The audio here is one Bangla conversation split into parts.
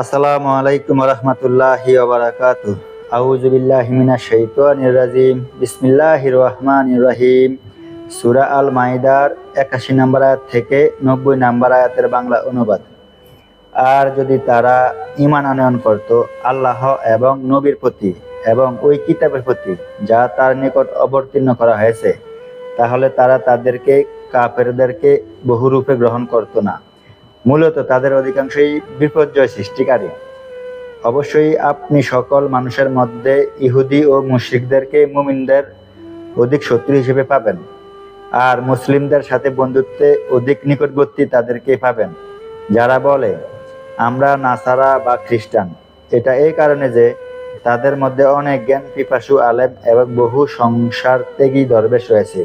আসসালামু আলাইকুম রহমতুল্লাহি ওবরাকাতু আউযু বিল্লাহি মিনাশ শাইতানির রাজিম। বিসমিল্লাহির রহমানির রহিম। সূরা আল মাইদার 81 নম্বর আয়াত থেকে 90 নম্বর আয়াতের বাংলা অনুবাদ। আর যদি তারা ইমান আনয়ন করত, আল্লাহ এবং নবীর প্রতি এবং ওই কিতাবের প্রতি যা তার নিকট অবতীর্ণ করা হয়েছে, তাহলে তারা তাদেরকে, কাফেরদেরকে বহুরূপে গ্রহণ করত না। মূলত তাদের অধিকাংশই বিপর্যয় সৃষ্টিকারী। অবশ্যই আপনি সকল মানুষের মধ্যে ইহুদি ও মুশরিকদেরকে মুমিনদের অধিক শত্রু হিসেবে পাবেন, আর মুসলিমদের সাথে বন্ধুত্বে অধিক নিকটবর্তী তাদেরকে পাবেন, যারা বলে, আমরা নাসারা বা খ্রিস্টান। এটা এই কারণে যে তাদের মধ্যে অনেক জ্ঞান, পিপাসু, আলেম এবং বহু সংসার ত্যাগী দরবেশ রয়েছে।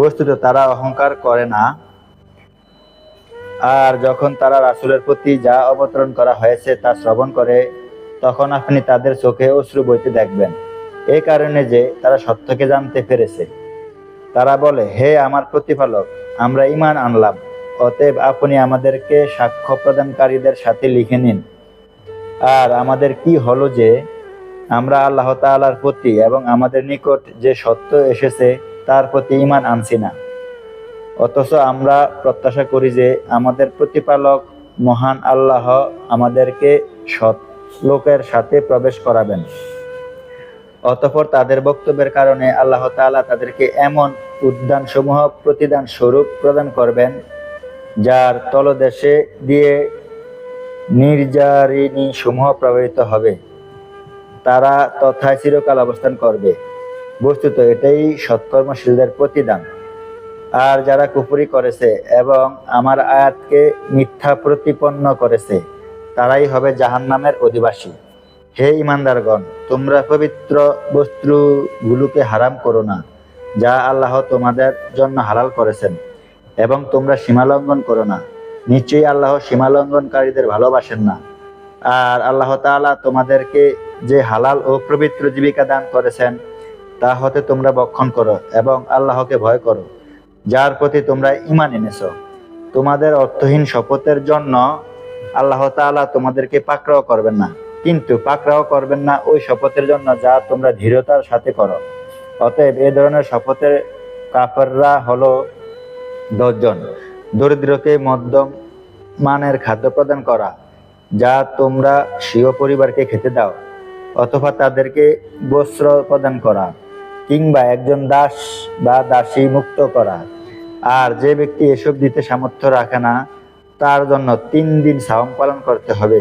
বস্তুত তারা অহংকার করে না আর যখন তারা রাসূলের প্রতি যা অবতরণ করা হয়েছে তা শ্রবণ করে, তখন আপনি তাদের চোখে অশ্রু বইতে দেখবেন। এই কারণে যে তারা সত্যকে জানতে পেরেছে। তারা বলে, হে আমার প্রতিপালক, আমরা ইমান আনলাম। অতএব আপনি আমাদেরকে সাক্ষ্য প্রদানকারীদের সাথে লিখে নিন। আর আমাদের কি হলো যে আমরা আল্লাহ তাআলার প্রতি এবং আমাদের নিকট যে সত্য এসেছে, তার প্রতি ইমান আনছি না। অথচ আমরা প্রত্যাশা করি যে আমাদের প্রতিপালক মহান আল্লাহ আমাদেরকে সৎ লোকের সাথে প্রবেশ করাবেন। অতপর তাদের বক্তব্যের কারণে আল্লাহ তাআলা তাদেরকে এমন উদ্যান সমূহ প্রতিদান স্বরূপ প্রদান করবেন, যার তলদেশে দিয়ে নির্জারিণী সমূহ প্রবাহিত হবে। তারা তথায় চিরকাল অবস্থান করবে। বস্তুত এটাই সৎকর্মশীলদের প্রতিদান। আর যারা কুপুরি করেছে এবং আমার আয়াতকে মিথ্যা প্রতিপন্ন করেছে, তারাই হবে জাহান্নামের অধিবাসী। হে ইমানদারগণ, তোমরা পবিত্র বস্তুগুলোকে হারাম করো না, যা আল্লাহ তোমাদের জন্য হালাল করেছেন, এবং তোমরা সীমালঙ্ঘন করো না। নিশ্চয়ই আল্লাহ সীমালঙ্ঘনকারীদের ভালোবাসেন না। আর আল্লাহ তাআলা তোমাদেরকে যে হালাল ও পবিত্র জীবিকা দান করেছেন, তা হতে তোমরা বক্ষণ করো এবং আল্লাহকে ভয় করো। যার প্রতি তোমরা ইমান এনেছো। তোমাদের অর্থহীন শপথের জন্য আল্লাহ তাআলা তোমাদেরকে পাকড়াও করবেন না। কিন্তু পাকড়াও করবেন না ওই শপথের জন্য যা তোমরা ধীরতার সাথে করো। অতএব এ ধরনের শপথের কাফেররা হলো দশজন। দরিদ্রকে মধ্যম মানের খাদ্য প্রদান করা, যা তোমরা স্বীয় পরিবারকে খেতে দাও, অথবা তাদেরকে বস্ত্র প্রদান করা, কিংবা একজন দাস বা দাসী মুক্ত করা। আর যে ব্যক্তি এসব দিতে সামর্থ্য রাখে না, তার জন্য তিন দিন সাওম পালন করতে হবে।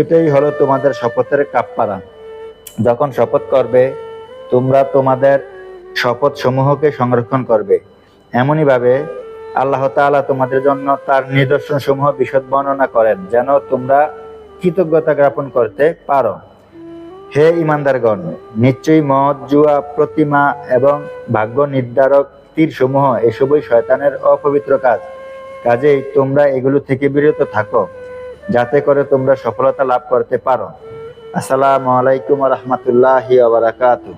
এটাই হলো তোমাদের শপথের কাপ্পারা। যখন শপথ করবে, তোমরা তোমাদের শপথ সমূহকে সংরক্ষণ করবে। এমনইভাবে আল্লাহ তাআলা তোমাদের জন্য তার নিদর্শন সমূহ বিশদ বর্ণনা করেন, যেন তোমরা কৃতজ্ঞতা জ্ঞাপন করতে পারো। হে ইমানদারগণ, নিশ্চয়ই মদ জুয়া, প্রতিমা এবং ভাগ্য নির্ধারক তীর সমূহ এসবই শয়তানের অপবিত্র কাজ। কাজেই তোমরা এগুলো থেকে বিরত থাকো, যাতে করে তোমরা সফলতা লাভ করতে পারো। আসসালামু আলাইকুম রহমতুল্লাহি আবরাকাতুহ